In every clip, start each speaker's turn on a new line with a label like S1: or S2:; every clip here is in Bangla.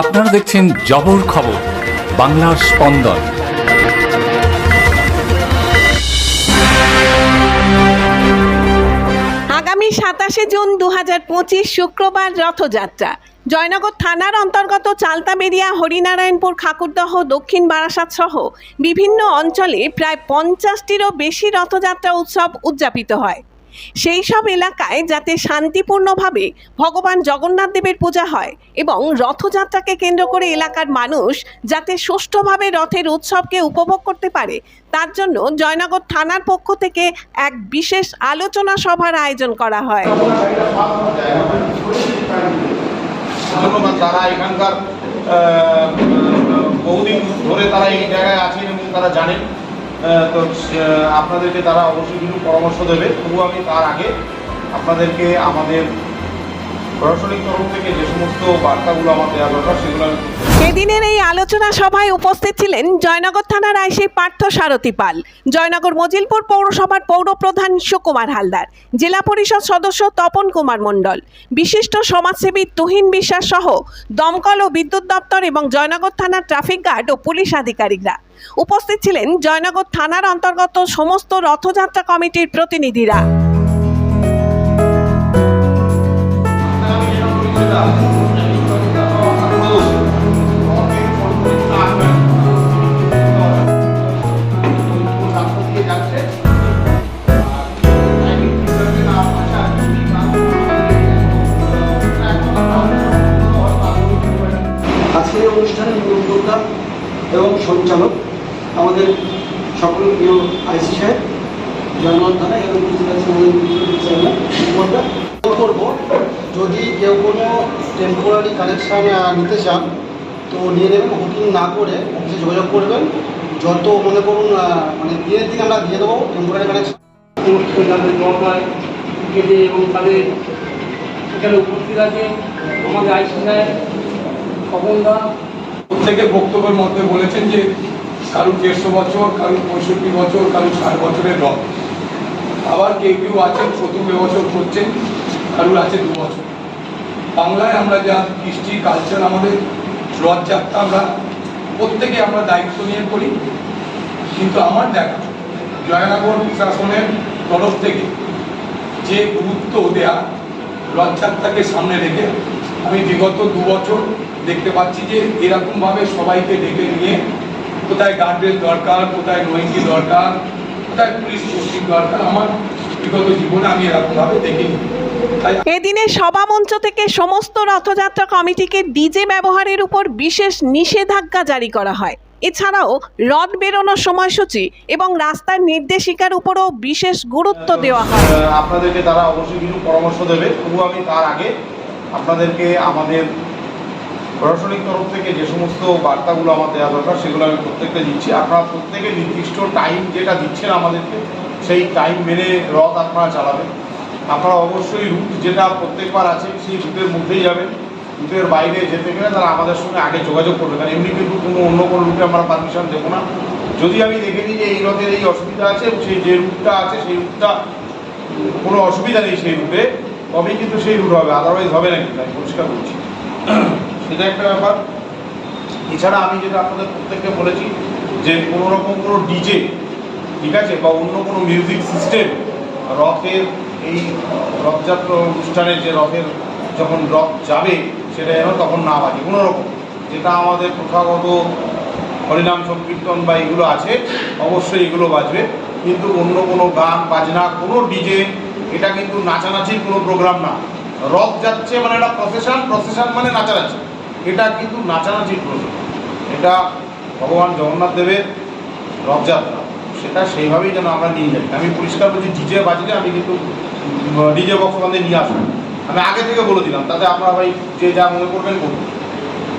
S1: আপনারা দেখছেন জবর খবর, বাংলার স্পন্দন।
S2: আগামী সাতাশে জুন দু হাজার পঁচিশ শুক্রবার রথযাত্রা। জয়নগর থানার অন্তর্গত চালতাবেরিয়া হরিনারায়ণপুর খাকুরদহ দক্ষিণ বারাসাত সহ বিভিন্ন অঞ্চলে প্রায় পঞ্চাশটিরও বেশি রথযাত্রা উৎসব উদযাপিত হয়। সেই সব এলাকায় যাতে শান্তিপূর্ণভাবে ভগবান জগন্নাথ দেবের পূজা হয় এবং রথযাত্রাকে কেন্দ্র করে এলাকার মানুষ যাতে সুষ্ঠুভাবে রথের উৎসবকে উপভোগ করতে পারে, তার জন্য জয়নগর থানার পক্ষ থেকে এক বিশেষ আলোচনা সভার আয়োজন করা হয়।
S3: তারা এখানকার বহুদিন ধরে তারা এই জায়গায় আছেন এবং তারা জানেন। তো আপনাদেরকে তারা অবশ্যই কিছু পরামর্শ দেবে। তবু আমি তার আগে আপনাদেরকে আমাদের প্রশাসনিক তরফ থেকে যে সমস্ত বার্তাগুলো আমার দেওয়া দরকার, সেগুলো আমি
S2: এদিনের এই আলোচনা সভায় উপস্থিত ছিলেন জয়নগর থানার আইসি পার্থ সারথী পাল, জয়নগর মজিলপুর পৌরসভার পৌরপ্রধান সুকুমার হালদার, জেলা পরিষদ সদস্য তপন কুমার মণ্ডল, বিশিষ্ট সমাজসেবী তুহিন বিশ্বাস সহ দমকল ও বিদ্যুৎ দপ্তর এবং জয়নগর থানার ট্রাফিক গার্ড ও পুলিশ আধিকারিকরা। উপস্থিত ছিলেন জয়নগর থানার অন্তর্গত সমস্ত রথযাত্রা কমিটির প্রতিনিধিরা।
S4: মূল এবং সঞ্চালক আমাদের সকল প্রিয় আইসি সাহেব জয়নগর থানা এবং। করব। যদি কেউ কোনো টেম্পোরারি কানেকশান নিতে চান তো নিয়ে নেবেন বুকিং না করে অফিসে যোগাযোগ করবেন। যত মনে করুন মানে দিনের দিন আমরা দিয়ে দেবো টেম্পোরারি কানেকশান
S5: যাদের দরকার কেটে এবং তাদের এখানে উপস্থিত আছে আমাদের আইসি সাহেব স্বপনদা
S6: প্রত্যেকের বক্তব্যের মধ্যে বলেছেন যে কারুর দেড়শো বছর, কারুর পঁয়ষট্টি বছর, কারুর ষাট বছরের রথ আবার কেউ কেউ আছেন প্রথম বছর করছেন, কারুর আছে দু বছর। বাংলায় আমরা যা কৃষ্টি কালচার আমাদের, রথযাত্রা আমরা প্রত্যেকে আমরা দায়িত্ব নিয়ে করি। কিন্তু আমার দেখা, জয়নগর প্রশাসনের তরফ থেকে যে গুরুত্ব দেয়া রথযাত্রাকে সামনে রেখে আমি বিগত দু বছর দেখতে পাচ্ছি যে এরকমভাবে সবাইকে ডেকে নিয়ে কোথায় গার্ডের দরকার কোথায় নৈকি দরকার কোথায় পুলিশ পোস্টিং দরকার আমার বিগত জীবনে আমি এরকমভাবে দেখিনি।
S2: এদিনে সভামঞ্চ থেকে সমস্ত রথযাত্রা কমিটিকে ডিজে ব্যবহারের উপর বিশেষ নিষেধাজ্ঞা জারি করা হয়। এছাড়াও রথ বেরোনোর সময়সূচি এবং রাস্তার নির্দেশিকার উপরও বিশেষ গুরুত্ব দেওয়া হয়।
S3: আপনাদেরকে তারা অবশ্যই কিছু পরামর্শ দেবে তবু আমি তার আগে আপনাদেরকে আমাদের প্রশাসনিক তরফ থেকে যে সমস্ত বার্তাগুলো আমার দেওয়া দরকার, সেগুলো আমি প্রত্যেকটা দিচ্ছি। আপনারা প্রত্যেকে নির্দিষ্ট টাইম যেটা দিচ্ছেন আমাদেরকে, সেই টাইম মেনে রথ আপনারা চালাবেন। আপনারা অবশ্যই রুট যেটা প্রত্যেকবার আছে, সেই রুটের মধ্যেই যাবেন। রুটের বাইরে যেতে গেলে তারা আমাদের সঙ্গে আগে যোগাযোগ করবে। কারণ এমনি কিন্তু কোনো অন্য কোনো রুটে আমরা পারমিশন দেবো না। যদি আমি দেখে নিই যে এই রথের এই অসুবিধা আছে সেই যে রুটটা আছে, সেই রুটটা কোনো অসুবিধা নেই সেই রুটে তবেই কিন্তু সেই রুট হবে আদারওয়াইজ হবে না কিন্তু, আমি পরিষ্কার বলছি। সেটা একটা ব্যাপার। এছাড়া আমি যেটা আপনাদের প্রত্যেককে বলেছি যে কোনো রকম কোনো ডিজে ঠিক আছে, বা অন্য কোনো মিউজিক সিস্টেম রথের এই রথযাত্রা অনুষ্ঠানে যে রথের যখন রথ যাবে, সেটা যেন তখন না বাজে কোনো রকম যেটা আমাদের প্রথাগত হরিনাম সংকীর্তন বা এগুলো আছে, অবশ্যই এগুলো বাজবে। কিন্তু অন্য কোনো গান, বাজনা, কোনো ডিজে এটা কিন্তু নাচানাচির কোনো প্রোগ্রাম না। রথ যাচ্ছে মানে এটা প্রসেশন প্রসেশন মানে নাচানাচি। এটা কিন্তু নাচানাচির প্রোগ্রাম এটা ভগবান জগন্নাথ দেবের রথযাত্রা সেটা সেইভাবেই যেন আমরা নিয়ে যাই। আমি পরিষ্কার বলছি ডিজে বাজলে আমি কিন্তু ডিজে বক্স আমাদের নিয়ে আসব। আমি আগে থেকে বলে দিলাম, তাতে আপনারা ভাই যে যা মনে করবেন করবেন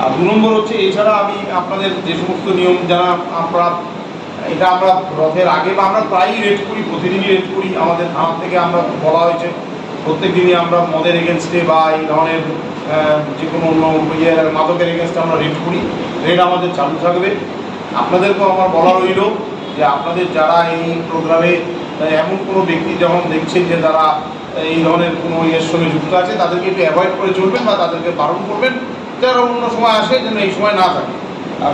S3: আর দু নম্বর হচ্ছে, এছাড়া আমি আপনাদের যে সমস্ত নিয়ম যারা আমরা এটা আমরা রথের আগে বা আমরা প্রায়ই রেট করি, প্রতিদিনই রেট করি। আমাদের থানা থেকে আমরা বলা হয়েছে প্রত্যেক দিনই আমরা মদের এগেনস্টে বা এই ধরনের যে কোনো অন্য মাদকের এগেনস্টে আমরা রেট করি। রেট আমাদের চালু থাকবে। আপনাদেরকেও আমার বলা রইল যে আপনাদের যারা এই প্রোগ্রামে এমন কোনো ব্যক্তি যখন দেখছেন যে তারা এই ধরনের কোনো ইয়ের সঙ্গে যুক্ত আছে, তাদেরকে একটু অ্যাভয়েড করে চলবেন বা তাদেরকে বারণ করবেন। যারা অন্য সময় আসে যেন এই সময় না থাকে। আর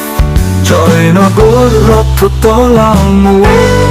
S7: Join a good rock to the long way